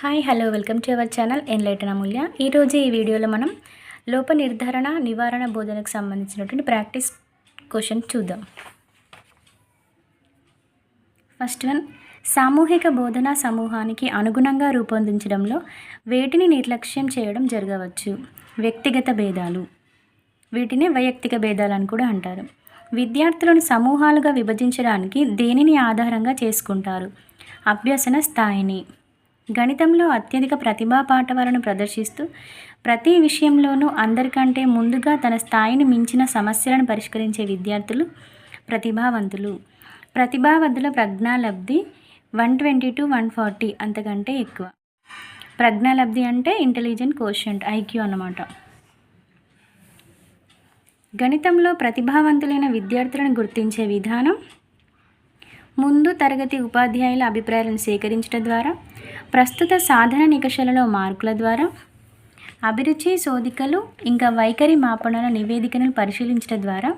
Hi hello welcome to our channel enlighten Amulya ఈరోజు ఈ వీడియోలో మనం లోప నిర్ధారణ నివారణ బోధనకు సంబంధించినటువంటి ప్రాక్టీస్ క్వశ్చన్ చూద్దాం. ఫస్ట్ వన్ సామూహిక బోధనా సమూహానికి అనుగుణంగా రూపొందించడంలో వేటిని నిర్లక్ష్యం చేయడం జరగవచ్చు? వ్యక్తిగత భేదాలు. వీటిని వైయక్తిక భేదాలు అని కూడా అంటారు. విద్యార్థులను సమూహాలుగా విభజించడానికి దేనిని ఆధారంగా చేసుకుంటారు? అభ్యసన స్థాయిని. గణితంలో అత్యధిక ప్రతిభా పాఠవాలను ప్రదర్శిస్తూ ప్రతి విషయంలోనూ అందరికంటే ముందుగా తన స్థాయిని మించిన సమస్యలను పరిష్కరించే విద్యార్థులు ప్రతిభావంతులు. ప్రతిభావంతుల ప్రజ్ఞాలబ్ధి one twenty to one forty అంతకంటే ఎక్కువ. ప్రజ్ఞాలబ్ధి అంటే ఇంటెలిజెంట్ కోషంట్ ఐక్యూ అన్నమాట. గణితంలో ప్రతిభావంతులైన విద్యార్థులను గుర్తించే విధానం ముందు తరగతి ఉపాధ్యాయుల అభిప్రాయాలను సేకరించడం ద్వారా ప్రస్తుత సాధన నికషలలో మార్కుల ద్వారా అభిరుచి శోధికలు ఇంకా వైఖరి మాపణల నివేదికను పరిశీలించడం ద్వారా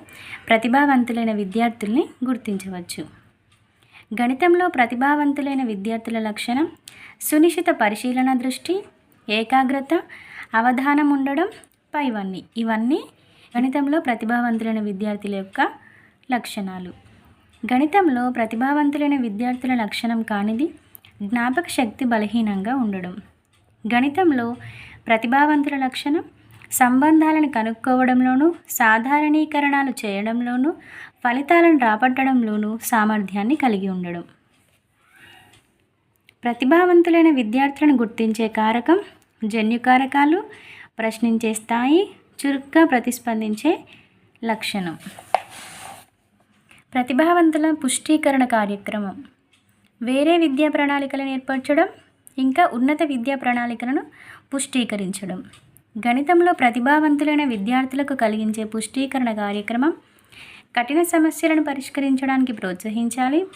ప్రతిభావంతులైన విద్యార్థుల్ని గుర్తించవచ్చు. గణితంలో ప్రతిభావంతులైన విద్యార్థుల లక్షణం సునిశ్చిత పరిశీలన దృష్టి ఏకాగ్రత అవధానం ఉండడం పైవన్నీ. ఇవన్నీ గణితంలో ప్రతిభావంతులైన విద్యార్థుల యొక్క లక్షణాలు. గణితంలో ప్రతిభావంతులైన విద్యార్థుల లక్షణం కానిది జ్ఞాపక శక్తి బలహీనంగా ఉండడం. గణితంలో ప్రతిభావంతుల లక్షణం సంబంధాలను కనుక్కోవడంలోనూ సాధారణీకరణాలు చేయడంలోనూ ఫలితాలను రాబట్టడంలోనూ సామర్థ్యాన్ని కలిగి ఉండడం. ప్రతిభావంతులైన విద్యార్థులను గుర్తించే కారకం జన్యు కారకాలు ప్రశ్నించే స్థాయి చురుగ్గా ప్రతిస్పందించే లక్షణం. ప్రతిభావంతుల పుష్టీకరణ కార్యక్రమం. వేరే విద్యా ప్రణాళికలను ఏర్పరచడం ఇంకా ఉన్నత విద్యా ప్రణాళికలను పుష్టీకరించడం. గణితంలో ప్రతిభావంతులైన విద్యార్థులకు కలిగించే పుష్టీకరణ కార్యక్రమం కఠిన సమస్యలను పరిష్కరించడానికి ప్రోత్సహించాలి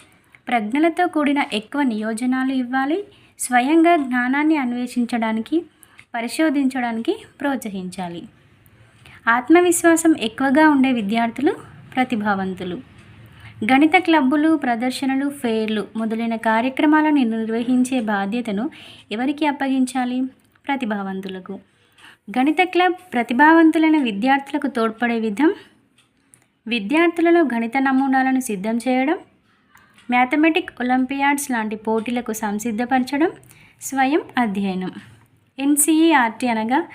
ప్రజ్ఞలతో కూడిన ఎక్కువ నియోజనాలు ఇవ్వాలి స్వయంగా జ్ఞానాన్ని అన్వేషించడానికి పరిశోధించడానికి ప్రోత్సహించాలి. ఆత్మవిశ్వాసం ఎక్కువగా ఉండే విద్యార్థులు ప్రతిభావంతులు. గణిత క్లబ్బులు ప్రదర్శనలు ఫెయిర్లు మొదలైన కార్యక్రమాలను నిర్వహించే బాధ్యతను ఎవరికి అప్పగించాలి? ప్రతిభావంతులకు. గణిత క్లబ్ ప్రతిభావంతులైన విద్యార్థులకు తోడ్పడే విధం? విద్యార్థులలో గణిత నమూనాలను సిద్ధం చేయడం? మ్యాథమెటిక్ ఒలింపియాడ్స్ లాంటి పోటీలకు సంసిద్ధపరచడం? స్వయం అధ్యయనం. ఎన్సీఈఆర్టీ అనగా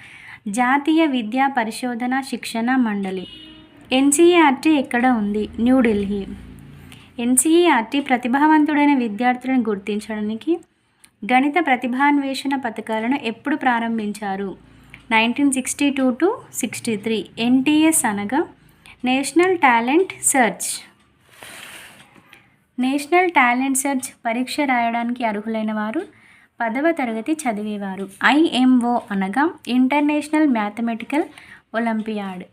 జాతీయ విద్యా పరిశోధన శిక్షణ మండలి. ఎన్సీఈఆర్టీ ఎక్కడ ఉంది? న్యూఢిల్లీ ఎన్సీఈఆర్టీ ప్రతిభావంతుడైన విద్యార్థులను గుర్తించడానికి గణిత ప్రతిభాన్వేషణ పథకాలను ఎప్పుడు ప్రారంభించారు? Nineteen sixty two to sixty three NTS అనగా national talent search. National talent search పరీక్ష రాయడానికి అర్హులైన వారు పదవ తరగతి చదివేవారు. ఐఎంఓ అనగా ఇంటర్నేషనల్ మ్యాథమెటికల్ ఒలింపియాడ్.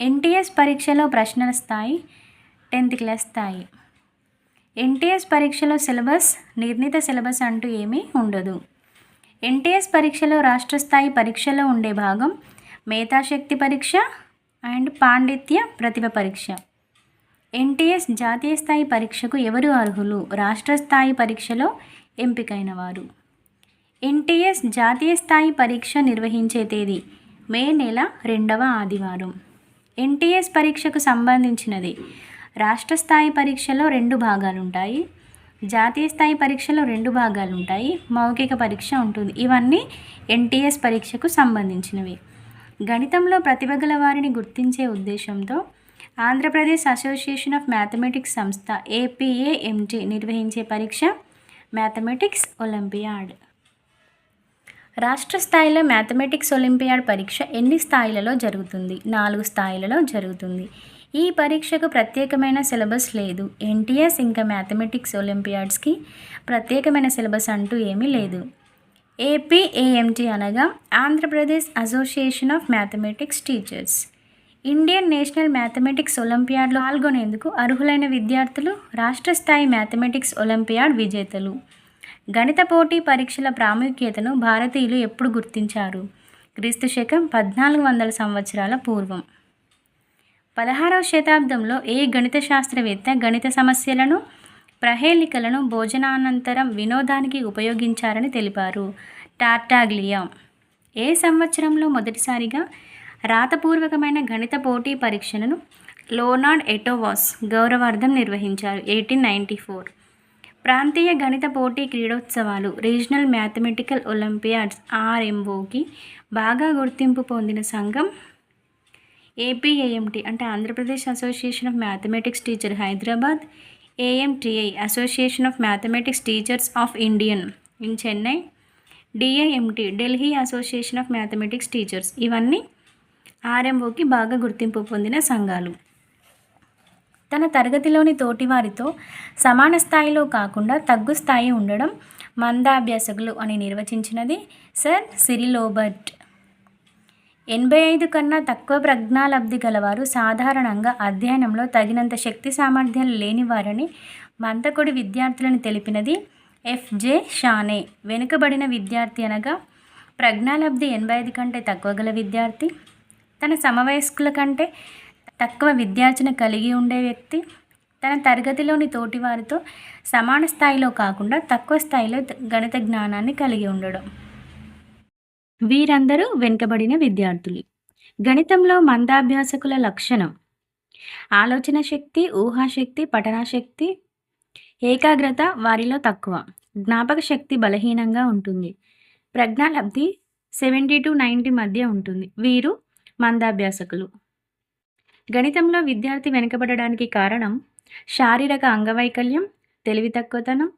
ఎన్టీఎస్ పరీక్షలో ప్రశ్నల స్థాయి టెన్త్ క్లాస్ స్థాయి. ఎన్టీఎస్ పరీక్షలో సిలబస్ నిర్ణీత సిలబస్ అంటూ ఏమీ ఉండదు. ఎన్టీఎస్ పరీక్షలో రాష్ట్ర స్థాయి పరీక్షలో ఉండే భాగం మేధాశక్తి పరీక్ష అండ్ పాండిత్య ప్రతిభ పరీక్ష. ఎన్టీఎస్ జాతీయ స్థాయి పరీక్షకు ఎవరు అర్హులు? రాష్ట్ర స్థాయి పరీక్షలో ఎంపికైన వారు. ఎన్టీఎస్ జాతీయ స్థాయి పరీక్ష నిర్వహించే తేదీ మే నెల రెండవ ఆదివారం. ఎన్టీఎస్ పరీక్షకు సంబంధించినది రాష్ట్ర స్థాయి పరీక్షలో రెండు భాగాలు ఉంటాయి జాతీయ స్థాయి పరీక్షలో రెండు భాగాలు ఉంటాయి మౌఖిక పరీక్ష ఉంటుంది. ఇవన్నీ ఎన్టీఎస్ పరీక్షకు సంబంధించినవి. గణితంలో ప్రతిభ గల వారిని గుర్తించే ఉద్దేశంతో ఆంధ్రప్రదేశ్ అసోసియేషన్ ఆఫ్ మ్యాథమెటిక్స్ సంస్థ ఏపీఏఎంటీ నిర్వహించే పరీక్ష మ్యాథమెటిక్స్ ఒలింపియాడ్. రాష్ట్ర స్థాయిలో మ్యాథమెటిక్స్ ఒలింపియాడ్ పరీక్ష ఎన్ని స్థాయిలలో జరుగుతుంది? నాలుగు స్థాయిలలో జరుగుతుంది. ఈ పరీక్షకు ప్రత్యేకమైన సిలబస్ లేదు. ఎన్టీఎస్ ఇంకా మ్యాథమెటిక్స్ ఒలింపియాడ్స్కి ప్రత్యేకమైన సిలబస్ అంటూ ఏమీ లేదు. ఏపీఏఎంటీ అనగా Andhra Pradesh association of mathematics teachers. Indian national mathematics ఒలింపియాడ్లో పాల్గొనేందుకు అర్హులైన విద్యార్థులు రాష్ట్ర స్థాయి మ్యాథమెటిక్స్ ఒలింపియాడ్ విజేతలు. గణిత పోటీ పరీక్షల ప్రాముఖ్యతను భారతీయులు ఎప్పుడు గుర్తించారు? క్రీస్తు శకం పద్నాలుగు వందల సంవత్సరాల పూర్వం. పదహారవ శతాబ్దంలో ఏ గణిత శాస్త్రవేత్త గణిత సమస్యలను ప్రహేళికలను భోజనానంతరం వినోదానికి ఉపయోగించారని తెలిపారు? టార్టాగ్లియా. ఏ సంవత్సరంలో మొదటిసారిగా రాతపూర్వకమైన గణిత పోటీ పరీక్షలను లోనార్డ్ ఎటోవాస్ గౌరవార్థం నిర్వహించారు? Eighteen ninety four. ప్రాంతీయ గణిత పోటీ క్రీడోత్సవాలు రీజనల్ మ్యాథమెటికల్ ఒలింపియాడ్స్ ఆర్ఎంఓకి బాగా గుర్తింపు పొందిన సంఘం ఏపీఏఎంటి అంటే Andhra Pradesh association of mathematics teacher Hyderabad AMTI association of mathematics teachers of Indian in Chennai DIMT Delhi association of mathematics teachers. ఇవన్నీ ఆర్ఎంఓకి బాగా గుర్తింపు పొందిన సంఘాలు. తన తరగతిలోని తోటివారితో సమాన స్థాయిలో కాకుండా తగ్గు స్థాయి ఉండడం మందాభ్యాసకులు అని నిర్వచించినది సర్ సిరిలోబర్ట్ ఎనభై ఐదు కన్నా తక్కువ ప్రజ్ఞాలబ్ధి గలవారు సాధారణంగా అధ్యయనంలో తగినంత శక్తి సామర్థ్యాలు లేనివారని వారని విద్యార్థులను తెలిపినది ఎఫ్జే షానే. వెనుకబడిన విద్యార్థి అనగా ప్రజ్ఞాలబ్ధి ఎనభై ఐదు కంటే తక్కువ గల విద్యార్థి. తన సమవయస్కుల కంటే తక్కువ విద్యార్జన కలిగి ఉండే వ్యక్తి. తన తరగతిలోని తోటివారితో సమాన స్థాయిలో కాకుండా తక్కువ స్థాయిలో గణిత జ్ఞానాన్ని కలిగి ఉండడం. వీరందరూ వెనుకబడిన విద్యార్థులు. గణితంలో మందాభ్యాసకుల లక్షణం. ఆలోచన శక్తి ఊహాశక్తి పఠనాశక్తి ఏకాగ్రత వారిలో తక్కువ. జ్ఞాపక శక్తి బలహీనంగా ఉంటుంది. ప్రజ్ఞాలబ్ధి సెవెంటీ టు నైంటీ మధ్య ఉంటుంది. వీరు మందాభ్యాసకులు. గణితంలో విద్యార్థి వెనుకబడడానికి కారణం శారీరక అంగవైకల్యం తెలివి తక్కువతనం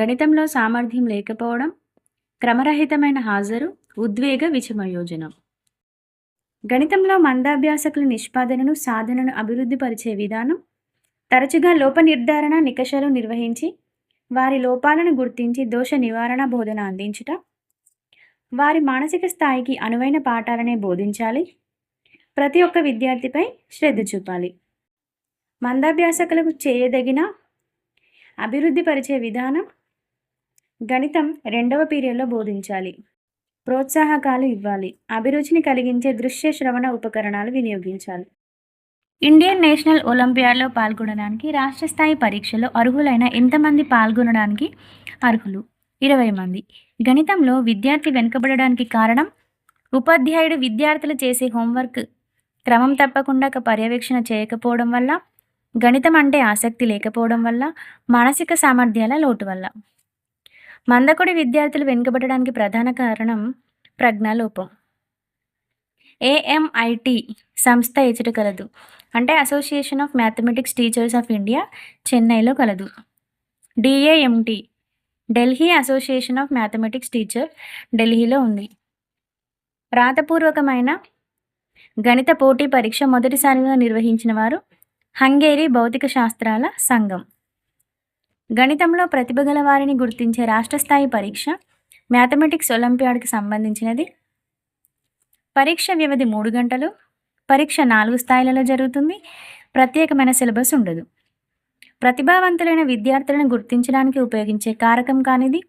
గణితంలో సామర్థ్యం లేకపోవడం క్రమరహితమైన హాజరు ఉద్వేగ విషమయోజనం. గణితంలో మందాభ్యాసకుల నిష్పాదనను సాధనను అభివృద్ధి పరిచే విధానం తరచుగా లోప నిర్ధారణ నికషలు నిర్వహించి వారి లోపాలను గుర్తించి దోష నివారణ బోధన అందించుట. వారి మానసిక స్థాయికి అనువైన పాఠాలనే బోధించాలి. ప్రతి ఒక్క విద్యార్థిపై శ్రద్ధ చూపాలి. మందాభ్యాసకులకు చేయదగిన అభివృద్ధి పరిచే విధానం గణితం రెండవ పీరియడ్లో బోధించాలి. ప్రోత్సాహకాలు ఇవ్వాలి. అభిరుచిని కలిగించే దృశ్య శ్రవణ ఉపకరణాలు వినియోగించాలి. ఇండియన్ నేషనల్ ఒలింపియాడ్లో పాల్గొనడానికి రాష్ట్ర స్థాయి పరీక్షలో అర్హులైన ఎంతమంది పాల్గొనడానికి అర్హులు? ఇరవై మంది. గణితంలో విద్యార్థి వెనుకబడడానికి కారణం? ఉపాధ్యాయుడు విద్యార్థులు చేసే హోంవర్క్ క్రమం తప్పకుండా పర్యవేక్షణ చేయకపోవడం వల్ల గణితం అంటే ఆసక్తి లేకపోవడం వల్ల మానసిక సామర్థ్యాల లోటు వల్ల. మందకొడి విద్యార్థులు వెనుకబడడానికి ప్రధాన కారణం ప్రజ్ఞాలోపం. ఏఎంఐటి సంస్థ ఎచుట కలదు. అంటే association of mathematics teachers of India చెన్నైలో కలదు. DAMT Delhi association of mathematics teacher ఢిల్లీలో ఉంది. రాతపూర్వకమైన గణిత పోటీ పరీక్ష మొదటిసారిగా నిర్వహించిన వారు హంగేరీ భౌతిక శాస్త్రాల సంఘం. గణితంలో ప్రతిభ గల వారిని గుర్తించే రాష్ట్ర స్థాయి పరీక్ష మ్యాథమెటిక్స్ ఒలింపియాడ్కి సంబంధించినది. పరీక్ష వ్యవధి మూడు గంటలు పరీక్ష నాలుగు స్థాయిలలో జరుగుతుంది. ప్రత్యేకమైన సిలబస్ ఉండదు. ప్రతిభావంతులైన విద్యార్థులను గుర్తించడానికి ఉపయోగించే కారకం కానిది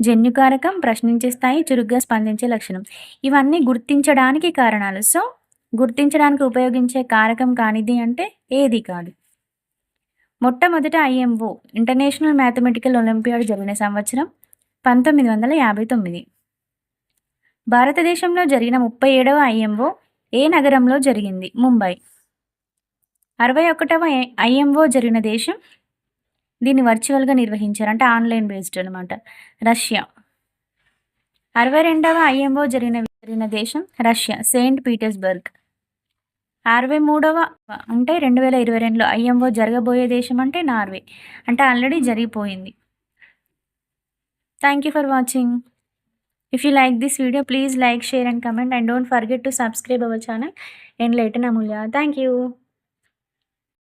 జన్యు కారకం ప్రశ్నించే స్థాయి చురుగ్గా స్పందించే లక్షణం. ఇవన్నీ గుర్తించడానికి కారణాలు. సో గుర్తించడానికి ఉపయోగించే కారకం కానిది అంటే ఏది కాదు. మొట్టమొదట ఐఎంఓ ఇంటర్నేషనల్ మ్యాథమెటికల్ ఒలింపియాడ్ జరిగిన సంవత్సరం పంతొమ్మిది వందల యాభై తొమ్మిది. భారతదేశంలో జరిగిన ముప్పై ఏడవ ఐఎంఓ ఏ నగరంలో జరిగింది? ముంబై. అరవై ఒకటవ ఐఎంఓ జరిగిన దేశం దీన్ని వర్చువల్గా నిర్వహించారు. అంటే ఆన్లైన్ బేస్డ్ అనమాట రష్యా. అరవై రెండవ ఐఎంఓ జరిగిన జరిగిన దేశం రష్యా సెయింట్ పీటర్స్బర్గ్. అరవై మూడవ అంటే రెండు వేల ఇరవై రెండులో ఐఎంఓ జరగబోయే దేశం అంటే నార్వే. అంటే ఆల్రెడీ జరిగిపోయింది. Thank you for watching if you like this video please like share and comment and don't forget to subscribe our channel and later Amulya thank you